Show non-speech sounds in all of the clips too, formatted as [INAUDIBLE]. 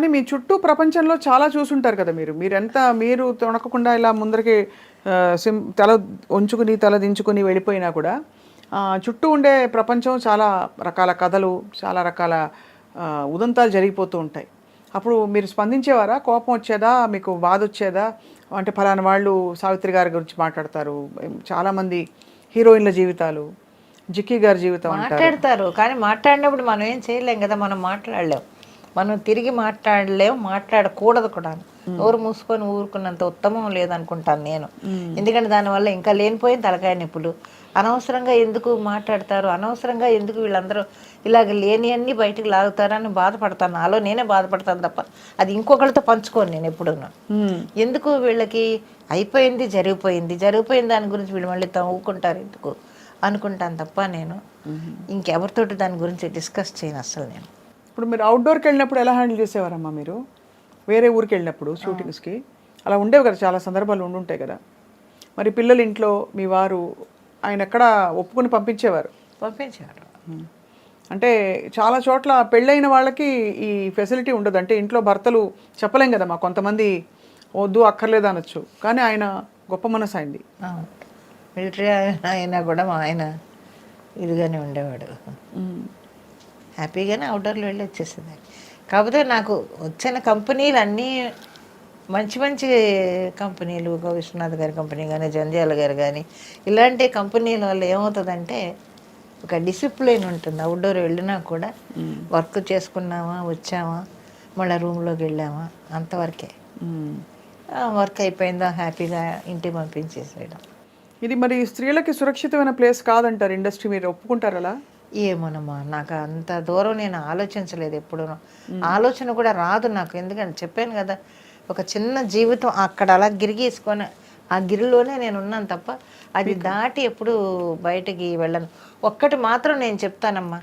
కానీ మీ చుట్టూ ప్రపంచంలో చాలా చూసుంటారు కదా మీరు. మీరు ఎంత మీరు తొణకకుండా ఇలా ముందరికి సిం తల ఉంచుకుని తల దించుకుని వెళ్ళిపోయినా కూడా చుట్టూ ఉండే ప్రపంచం చాలా రకాల కథలు చాలా రకాల ఉదంతాలు జరిగిపోతూ ఉంటాయి. అప్పుడు మీరు స్పందించేవారా? కోపం వచ్చేదా? మీకు బాధ వచ్చేదా? అంటే ఫలానా వాళ్ళు సావిత్రి గారి గురించి మాట్లాడతారు. చాలామంది హీరోయిన్ల జీవితాలు జిక్కీ గారి జీవితం మాట్లాడతారు. కానీ మాట్లాడినప్పుడు మనం ఏం చేయలేం కదా మనం మాట్లాడలేం. మనం తిరిగి మాట్లాడలేం మాట్లాడకూడదు కూడా. నోరు మూసుకొని ఊరుకున్నంత ఉత్తమం లేదనుకుంటాను నేను. ఎందుకంటే దానివల్ల ఇంకా లేనిపోయిన తలకాయ నొప్పులు. అనవసరంగా ఎందుకు మాట్లాడతారు? అనవసరంగా ఎందుకు వీళ్ళందరూ ఇలాగ లేని అన్ని బయటికి లాగుతారని బాధపడతాను. నాలో నేనే బాధపడతాను తప్ప అది ఇంకొకరితో పంచుకోను నేను ఎప్పుడూను. మ్మ్. ఎందుకు వీళ్ళకి అయిపోయింది జరిగిపోయింది? జరిగిపోయిన దాని గురించి వీళ్ళు మళ్ళీ తవ్వుకుంటారు ఎందుకు? అనుకుంటాను తప్ప నేను. ఇంకెవరితోటి దాని గురించి డిస్కస్ చేయను అసలు నేను. ఇప్పుడు మీరు అవుట్డోర్కి వెళ్ళినప్పుడు ఎలా హ్యాండిల్ చేసేవారమ్మా మీరు? వేరే ఊరికి వెళ్ళినప్పుడు షూటింగ్స్కి అలా ఉండేవి కదా చాలా సందర్భాలు ఉండుంటాయి కదా. మరి పిల్లలు ఇంట్లో మీ వారు ఆయన ఎక్కడ ఒప్పుకొని పంపించేవారు? పంపించారు ఉమ్. అంటే చాలా చోట్ల పెళ్ళైన వాళ్ళకి ఈ ఫెసిలిటీ ఉండదు. అంటే ఇంట్లో భర్తలు చెప్పలేం కదా మా కొంతమంది వద్దు అక్కర్లేదు అనొచ్చు. కానీ ఆయన గొప్ప మనసు అయింది మిలిటరీ అయినా కూడా మా ఆయన ఇదిగానే ఉండేవాడు. హ్యాపీగానే అవుట్డోర్లో వెళ్ళి వచ్చేసింది. కాకపోతే నాకు వచ్చిన కంపెనీలు అన్నీ మంచి మంచి కంపెనీలు ఒక విశ్వనాథ్ గారి కంపెనీ కానీ జంధ్యాల గారు కానీ ఇలాంటి కంపెనీల వల్ల ఏమవుతుందంటే ఒక డిసిప్లిన్ ఉంటుంది. అవుట్డోర్ వెళ్ళినా కూడా వర్క్ చేసుకున్నామా వచ్చామా మళ్ళీ రూమ్లోకి వెళ్ళామా అంతవరకే. వర్క్ అయిపోయిందా హ్యాపీగా ఇంటికి పంపించేసేయడం. ఇది మరి స్త్రీలకి సురక్షితమైన ప్లేస్ కాదంటారు ఇండస్ట్రీ మీరు ఒప్పుకుంటారు అలా? ఏమోనమ్మా నాకు అంత దూరం నేను ఆలోచించలేదు ఎప్పుడు ఆలోచన కూడా రాదు నాకు ఎందుకంటే చెప్పాను కదా ఒక చిన్న జీవితం అక్కడ అలా గిరిగేసుకొని ఆ గిరిలోనే నేను ఉన్నాను తప్ప అది దాటి ఎప్పుడు బయటికి వెళ్ళను. ఒక్కటి మాత్రం నేను చెప్తానమ్మా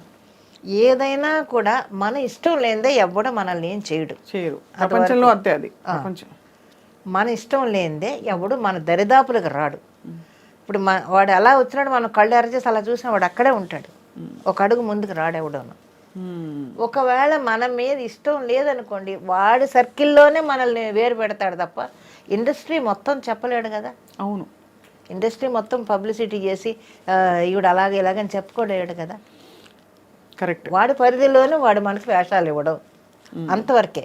ఏదైనా కూడా మన ఇష్టం లేనిదే ఎవ్వడం మనల్ని ఏం చేయడు. చేయరు. ప్రపంచంలో అంతే అది ప్రపంచం. మన ఇష్టం లేనిదే ఎవడు మన దరిదాపులకు రాడు. ఇప్పుడు మన వాడు ఎలా వచ్చినాడు మనం కళ్ళు ఎరచేసి అలా చూసిన వాడు అక్కడే ఉంటాడు. ఒక అడుగు ముందుకు రాడు ఎవడను ఉమ్. ఒకవేళ మన మీద ఇష్టం లేదనుకోండి వాడి సర్కిల్లోనే మనల్ని వేరు పెడతాడు తప్ప ఇండస్ట్రీ మొత్తం చెప్పలేడు కదా. అవును. ఇండస్ట్రీ మొత్తం పబ్లిసిటీ చేసి ఈవిడ అలాగే ఇలాగని చెప్పుకోలేడు కదా. కరెక్ట్. వాడి పరిధిలోనే వాడు మనకి వేషాలు ఇవ్వడం అంతవరకే.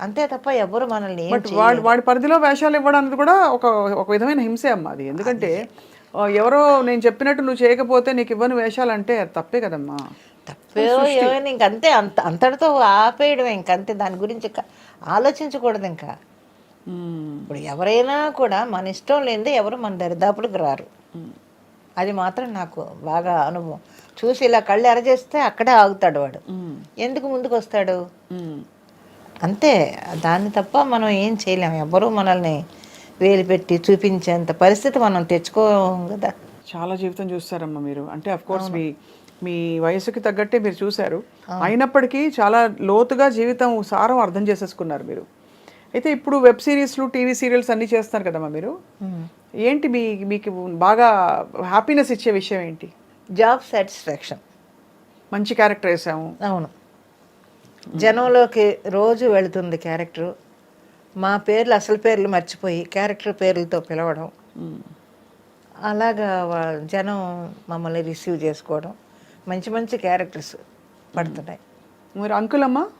అంతే తప్ప ఎవరు మనల్ని వాడి వాడి పరిధిలో వేషాలు ఇవ్వడం అనేది కూడా ఒక ఒక విధమైన హింసే అమ్మా అది. ఎందుకంటే ఎవరో నేను చెప్పినట్టు నువ్వు చేయకపోతే నీకు ఇవ్వని వేషాలు అంటే అది తప్పే కదమ్మా. తప్పే ఏమైనా ఇంకంతే అంత అంతటితో ఆపేయడమే ఇంకంతే దాని గురించి ఆలోచించకూడదు ఇంకా. ఇప్పుడు ఎవరైనా కూడా మన ఇష్టం లేనిదే ఎవరు మన దరిదాపులకు రారు. అది మాత్రం నాకు బాగా అనుభవం. చూసి ఇలా కళ్ళు ఎరచేస్తే అక్కడే ఆగుతాడు వాడు. ఎందుకు ముందుకు వస్తాడు. అంతే దాన్ని తప్ప మనం ఏం చేయలేము ఎవరు మనల్ని వేలు పెట్టి చూపించేంత పరిస్థితి మనం తెచ్చుకోం కదా. చాలా జీవితం చూస్తారమ్మా మీరు. అంటే అఫ్ కోర్స్ మీ మీ వయసుకి తగ్గట్టే మీరు చూశారు. అయినప్పటికీ చాలా లోతుగా జీవితం సారం అర్థం చేసేసుకున్నారు మీరు. అయితే ఇప్పుడు వెబ్ సిరీస్లు టీవీ సీరియల్స్ అన్నీ చేస్తున్నారు కదమ్మా మీరు. ఏంటి మీ మీకు బాగా హ్యాపీనెస్ ఇచ్చే విషయం ఏంటి? జాబ్ సాటిస్ఫాక్షన్ మంచి క్యారెక్టర్ వేసాము. అవును. జనంలోకి రోజు వెళుతుంది క్యారెక్టర్ మా పేర్లు అసలు పేర్లు మర్చిపోయి క్యారెక్టర్ పేర్లతో పిలవడం. అలాగా జనం మమ్మల్ని రిసీవ్ చేసుకోవడం. మంచి మంచి క్యారెక్టర్స్ పడుతున్నాయి. మరి అంకుల్ అమ్మా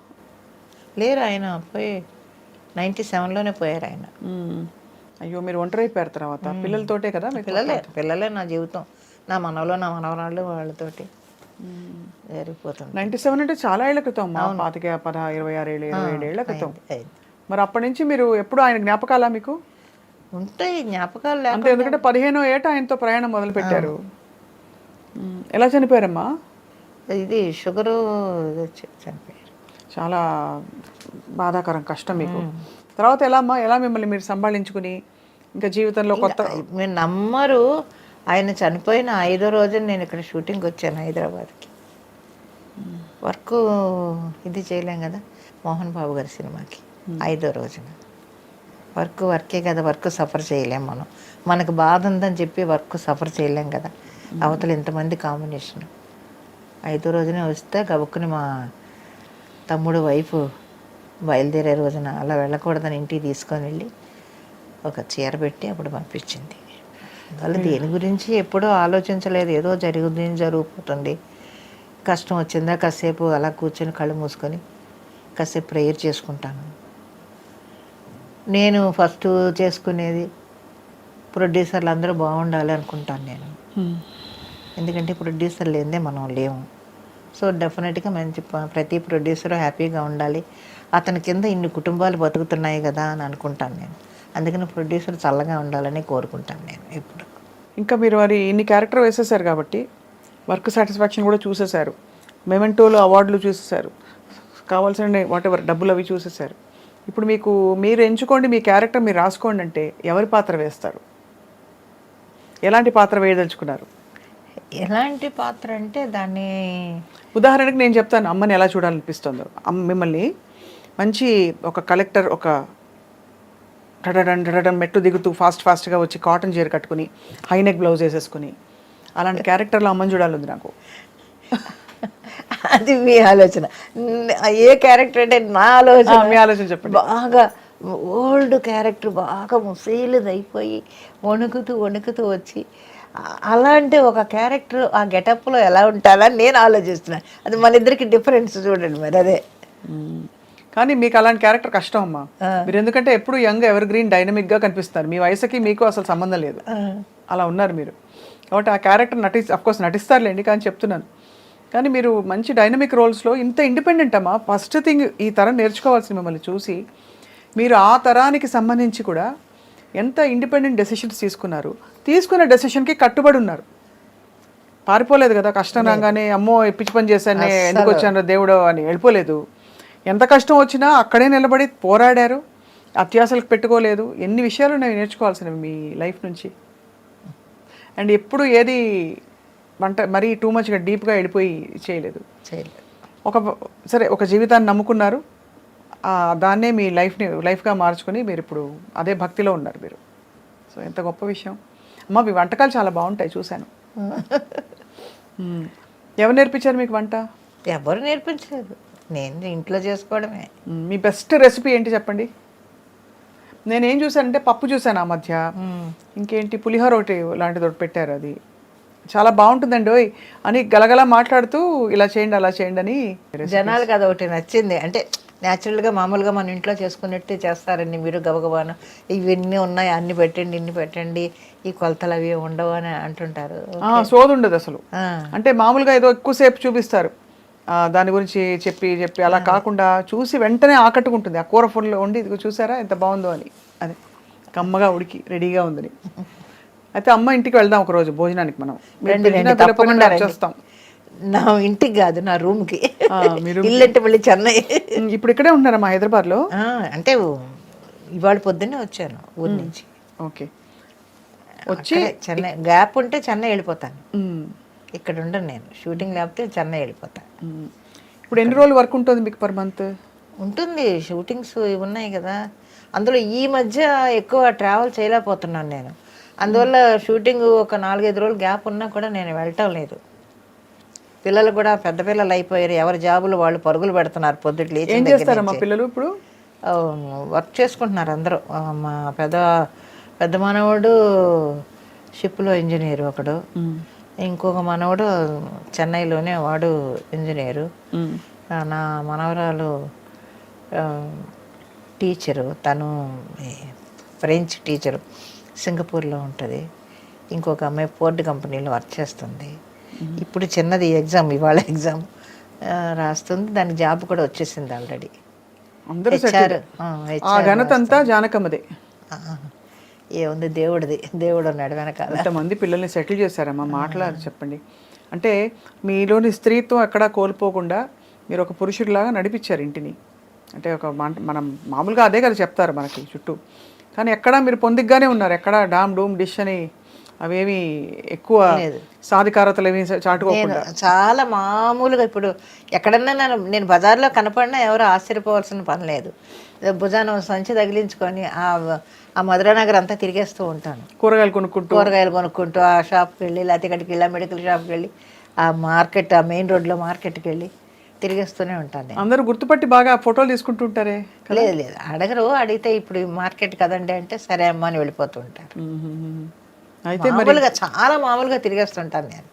లేరు ఆయన పోయి నైంటీ సెవెన్లోనే పోయారు ఆయన. అయ్యో మీరు ఒంటరి అయిపోయారు తర్వాత. పిల్లలతోటే కదా పిల్లలే పిల్లలే నా జీవితం. నా మనవలు నా మనవరాళ్ళు వాళ్ళతోటి. జరిగిపోతుంది. నైన్టీ సెవెన్ అంటే చాలా ఏళ్ళ క్రితం పాతిక పద ఇరవై ఆరు ఏళ్ళు ఇరవై ఏడు ఏళ్ళ క్రితం. మరి అప్పటి నుంచి మీరు ఎప్పుడు ఆయన జ్ఞాపకాలా మీకు? ఉంటాయి జ్ఞాపకాలు అంటే ఎందుకంటే పదిహేనో ఏట ఆయనతో ప్రయాణం మొదలు పెట్టారు. ఎలా చనిపోయారమ్మా? ఇది షుగరు చనిపోయారు. చాలా బాధాకరం కష్టం మీకు. తర్వాత ఎలా అమ్మా ఎలా మిమ్మల్ని మీరు సంభాళించుకుని ఇంకా జీవితంలో కొత్త మీరు నమ్మరు ఆయన చనిపోయిన ఐదో రోజున నేను ఇక్కడ షూటింగ్కి వచ్చాను హైదరాబాద్కి. వర్క్ ఇది చేయలేం కదా మోహన్ బాబు గారి సినిమాకి. ఐదో రోజున. వర్క్ వర్కే కదా వర్క్ సఫర్ చేయలేం మనం. మనకు బాధ ఉందని చెప్పి వర్క్ సఫర్ చేయలేం కదా. అవతల ఇంతమంది కాంబినేషన్. ఐదో రోజునే వస్తే గబుక్కుని మా తమ్ముడు వైఫ్ బయలుదేరే రోజున అలా వెళ్ళకూడదని ఇంటికి తీసుకొని వెళ్ళి ఒక చీర పెట్టి అప్పుడు పంపించింది. వాళ్ళు దేని గురించి ఎప్పుడూ ఆలోచించలేదు. ఏదో జరుగుతుంది జరిగిపోతుంది కష్టం వచ్చిందా కాసేపు అలా కూర్చొని కళ్ళు మూసుకొని కాసేపు ప్రేయర్ చేసుకుంటాను. నేను ఫస్ట్ చేసుకునేది ప్రొడ్యూసర్లు అందరూ బాగుండాలి అనుకుంటాను నేను. ఎందుకంటే ప్రొడ్యూసర్ లేదే మనం లేము. సో డెఫినెట్గా మంచి ప్రతి ప్రొడ్యూసర్ హ్యాపీగా ఉండాలి. అతని కింద ఇన్ని కుటుంబాలు బతుకుతున్నాయి కదా అని అనుకుంటాను నేను. అందుకని ప్రొడ్యూసర్ చల్లగా ఉండాలని కోరుకుంటాను నేను ఇప్పుడు ఇంకా మీరు మరి ఇన్ని క్యారెక్టర్ వేసేసారు కాబట్టి వర్క్ సాటిస్ఫాక్షన్ కూడా చూసేశారు మెమెంటోలో అవార్డులు చూసేశారు కావాల్సిన వాట్ ఎవర్ డబ్బులు అవి చూసేశారు ఇప్పుడు మీకు మీరు ఎంచుకోండి మీ క్యారెక్టర్ మీరు రాసుకోండి అంటే ఎవరి పాత్ర వేస్తారు? ఎలాంటి పాత్ర వేయదలుచుకున్నారు? ఎలాంటి పాత్ర అంటే దాన్ని ఉదాహరణకి నేను చెప్తాను అమ్మని ఎలా చూడాలనిపిస్తుందో. అమ్మ మిమ్మల్ని మంచి ఒక కలెక్టర్ ఒక టడడన్ టడడన్ మెట్టు దిగుతూ ఫాస్ట్ ఫాస్ట్గా వచ్చి కాటన్ చీర కట్టుకుని హైనెక్ బ్లౌజ్ వేసేసుకుని అలాంటి [LAUGHS] క్యారెక్టర్లో అమ్మని చూడాలి నాకు. అది మీ ఆలోచన. ఏ క్యారెక్టర్ అంటే నా ఆలోచన. మీ ఆలోచన చెప్పండి. బాగా ఓల్డ్ క్యారెక్టర్ బాగా ముసీలుది అయిపోయి వణుకుతూ వణుకుతూ వచ్చి అలాంటి ఒక క్యారెక్టర్ ఆ గెటప్లో ఎలా ఉంటారని నేను ఆలోచిస్తున్నాను అది మన ఇద్దరికి డిఫరెన్స్ చూడండి మరి అదే. కానీ మీకు అలాంటి క్యారెక్టర్ కష్టం అమ్మా. మీరు ఎందుకంటే ఎప్పుడు యంగ్ ఎవర్ గ్రీన్ డైనమిక్గా కనిపిస్తారు. మీ వయసుకి మీకు అసలు సంబంధం లేదు. అలా ఉన్నారు మీరు. కాబట్టి ఆ క్యారెక్టర్ నటి కోర్స్ నటిస్తారులేండి కానీ చెప్తున్నాను. కానీ మీరు మంచి డైనమిక్ రోల్స్లో ఇంత ఇండిపెండెంట్ అమ్మా. ఫస్ట్ థింగ్ ఈ తరం నేర్చుకోవాల్సింది మిమ్మల్ని చూసి మీరు ఆ తరానికి సంబంధించి కూడా ఎంత ఇండిపెండెంట్ డెసిషన్స్ తీసుకున్నారు. తీసుకున్న డెసిషన్కి కట్టుబడి ఉన్నారు. పారిపోలేదు కదా కష్టం రాగానే అమ్మో పిచ్చి పని చేశాను ఎందుకు వచ్చాను దేవుడు అని వెళ్ళిపోలేదు. ఎంత కష్టం వచ్చినా అక్కడే నిలబడి పోరాడారు. అత్యాసలకు పెట్టుకోలేదు. ఎన్ని విషయాలు నేను నేర్చుకోవాల్సినవి మీ లైఫ్ నుంచి. అండ్ ఎప్పుడు ఏది వంట మరీ టూ మచ్గా డీప్గా వెళ్ళిపోయి చేయలేదు. చేయలేదు. ఒక సరే ఒక జీవితాన్ని నమ్ముకున్నారు. దాన్నే మీ లైఫ్ని లైఫ్గా మార్చుకుని మీరు ఇప్పుడు అదే భక్తిలో ఉన్నారు మీరు. సో ఎంత గొప్ప విషయం. అమ్మ మీ వంటకాలు చాలా బాగుంటాయి చూశాను. [LAUGHS] ఎవరు నేర్పించారు మీకు వంట? ఎవరు నేర్పించలేదు. నేను ఇంట్లో చేసుకోవడమే. మీ బెస్ట్ రెసిపీ ఏంటి చెప్పండి? నేనేం చూశానంటే పప్పు చూశాను ఆ మధ్య. ఇంకేంటి? పులిహోర ఒకటి లాంటిది ఒకటి పెట్టారు అది. చాలా బాగుంటుందండి ఓయ్ అని గలగల మాట్లాడుతూ ఇలా చేయండి అలా చేయండి అని జనాలకు అది ఒకటి నచ్చింది. అంటే న్యాచురల్గా మామూలుగా మన ఇంట్లో చేసుకున్నట్టే చేస్తారండి మీరు గబగబాను. ఇవన్నీ ఉన్నాయి అన్ని పెట్టండి ఇన్ని పెట్టండి ఈ కొలతలు అవి ఉండవు అని అంటుంటారు. సోది ఉండదు అసలు. అంటే మామూలుగా ఏదో ఎక్కువసేపు చూపిస్తారు. దాని గురించి చెప్పి చెప్పి అలా కాకుండా చూసి వెంటనే ఆకట్టుకుంటుంది. ఆ కూర ఫుల్ వండి ఇదిగో చూసారా ఎంత బాగుందో అని. అది కమ్మగా ఉడికి రెడీగా ఉందని. అయితే అమ్మ ఇంటికి వెళ్దాం ఒక రోజు భోజనానికి మనం. తప్పకుండా నా ఇంటికి కాదు నా రూమ్కి ఆ, మీ room ఇల్లు అంటే మళ్ళీ చెన్నై. ఇప్పుడు ఇక్కడే ఉన్నారా మా హైదరాబాద్లో? ఆ, అంటే ఇవాళ పొద్దున్నే వచ్చాను ఊరి నుంచి. ఓకే. వచ్చి చెన్నై గ్యాప్ ఉంటే చెన్నై వెళ్ళిపోతాను. ఇక్కడ ఉండను నేను. షూటింగ్ లేకపోతే చెన్నై వెళ్ళిపోతాను. ఇప్పుడు ఎన్ని రోజులు వర్క్ ఉంటుంది మీకు పర్ మంత్ ఉంటుంది షూటింగ్స్ ఉన్నాయి కదా. అందులో ఈ మధ్య ఎక్కువ ట్రావెల్ చేయలేకపోతున్నాను నేను. అందువల్ల షూటింగ్ ఒక నాలుగైదు రోజులు గ్యాప్ ఉన్నా కూడా నేను వెళ్ళటం లేదు. పిల్లలు కూడా పెద్ద పిల్లలు అయిపోయారు. ఎవరి జాబులు వాళ్ళు పరుగులు పెడుతున్నారు పొద్దుట లేచి ఏం చేస్తారా మా పిల్లలు ఇప్పుడు? వర్క్ చేసుకుంటున్నారు అందరూ. మా పెద్ద పెద్ద మనవడు షిప్లో ఇంజనీర్ ఒకడు. ఇంకొక మనవడు చెన్నైలోనే వాడు ఇంజనీరు. నా మనవరాలు టీచరు. తను ఫ్రెంచ్ టీచరు. సింగపూర్లో ఉంటుంది. ఇంకొక అమ్మాయి ఫోర్డ్ కంపెనీలో వర్క్ చేస్తుంది. ఇప్పుడు చిన్నది ఎగ్జామ్ ఇవాళ ఎగ్జామ్ రాస్తుంది. దానికి జాబ్ కూడా వచ్చేసింది ఆల్రెడీ ఘనత అంతా జానకమ్మదే. ఏముంది దేవుడిది. దేవుడు ఉన్నాడు వెనకాల. ఎంతమంది పిల్లల్ని సెటిల్ చేశారమ్మా మాట్లాడి చెప్పండి. అంటే మీలోని స్త్రీత్వం ఎక్కడా కోల్పోకుండా మీరు ఒక పురుషుడిలాగా నడిపించారు ఇంటిని. అంటే ఒక మనం మామూలుగా అదే కదా చెప్తారు మనకి చుట్టూ. కానీ ఎక్కడా మీరు పొందిగ్గానే ఉన్నారు. ఎక్కడా డామ్ డూమ్ డిష్ అని అవేమి ఎక్కువ సాధికారతలు ఏమి చాటుకోకుండా. చాలా మామూలుగా ఇప్పుడు ఎక్కడన్నా నేను నేను బజార్లో కనపడినా ఎవరు ఆశ్చర్యపోవాల్సిన పని లేదు. భుజాన సంచి తగిలించుకొని ఆ ఆ మధురానగర్ అంతా తిరిగేస్తూ ఉంటాను. కూరగాయలు కొనుక్కుంటూ. కూరగాయలు కొనుక్కుంటూ ఆ షాప్కి వెళ్ళి లేకపోతే ఇక్కడికి వెళ్ళి మెడికల్ షాప్కి వెళ్ళి ఆ మార్కెట్ ఆ మెయిన్ రోడ్లో మార్కెట్కి వెళ్ళి తిరిగేస్తూనే ఉంటాను నేను అందరూ గుర్తుపట్టి బాగా ఫోటోలు తీసుకుంటూ ఉంటారే లేదు లేదు. అడగరు. అడిగితే ఇప్పుడు మార్కెట్ కదండి అంటే సరే అమ్మా అని వెళ్ళిపోతూ ఉంటారు. మ్మ్. అయితే మామూలుగా చాలా మామూలుగా తిరిగేస్తుంటాను నేను.